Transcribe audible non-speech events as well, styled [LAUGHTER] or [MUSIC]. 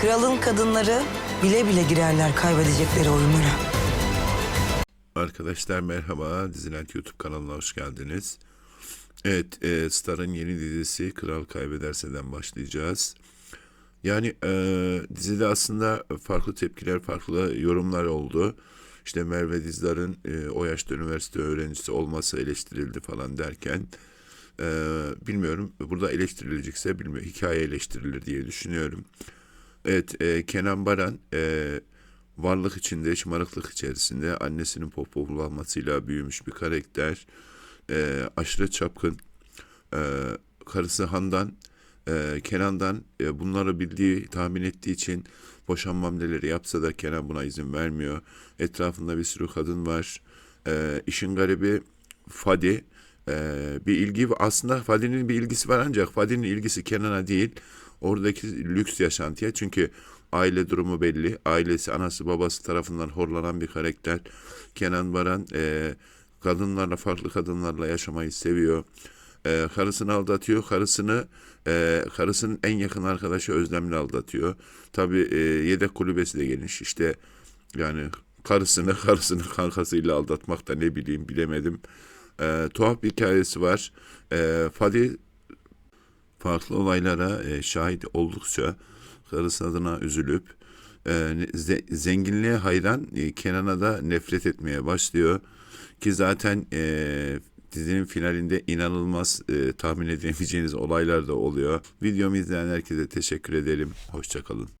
Kralın kadınları bile bile girerler kaybedecekleri oyunlara. Arkadaşlar merhaba, Dizinet YouTube kanalına hoş geldiniz. Evet, e, Star'ın yeni dizisi Kral Kaybederse'den başlayacağız. Yani e, dizide aslında farklı tepkiler, farklı yorumlar oldu. İşte Merve Dizdar'ın e, o yaşta üniversite öğrencisi olması eleştirildi falan derken e, bilmiyorum burada eleştirilecekse bilmiyorum hikaye eleştirilir diye düşünüyorum. Evet, e, Kenan Baran e, varlık içinde, şımarıklık içerisinde annesinin pohpohlanmasıyla büyümüş bir karakter. E, aşırı çapkın. E, karısı Handan, e, Kenan'dan e, bunları bildiği, tahmin ettiği için boşanma hamleleri yapsa da Kenan buna izin vermiyor. Etrafında bir sürü kadın var. E, işin garibi Fadi. e, bir ilgi aslında Fadi'nin bir ilgisi var ancak Fadi'nin ilgisi Kenan'a değil oradaki lüks yaşantıya. Çünkü aile durumu belli. Ailesi anası babası tarafından horlanan bir karakter. Kenan Baran e, kadınlarla farklı kadınlarla yaşamayı seviyor. E, karısını aldatıyor. Karısını e, karısının en yakın arkadaşı Özlem'le aldatıyor. Tabi e, yedek kulübesi de geniş. İşte yani karısını [LAUGHS] karısının kankasıyla aldatmak da ne bileyim bilemedim. E, tuhaf bir hikayesi var. E, Fadi farklı olaylara e, şahit oldukça karısı adına üzülüp e, ze- zenginliğe hayran e, Kenan'a da nefret etmeye başlıyor ki zaten e, dizinin finalinde inanılmaz e, tahmin edemeyeceğiniz olaylar da oluyor. Videomu izleyen herkese teşekkür ederim. Hoşçakalın.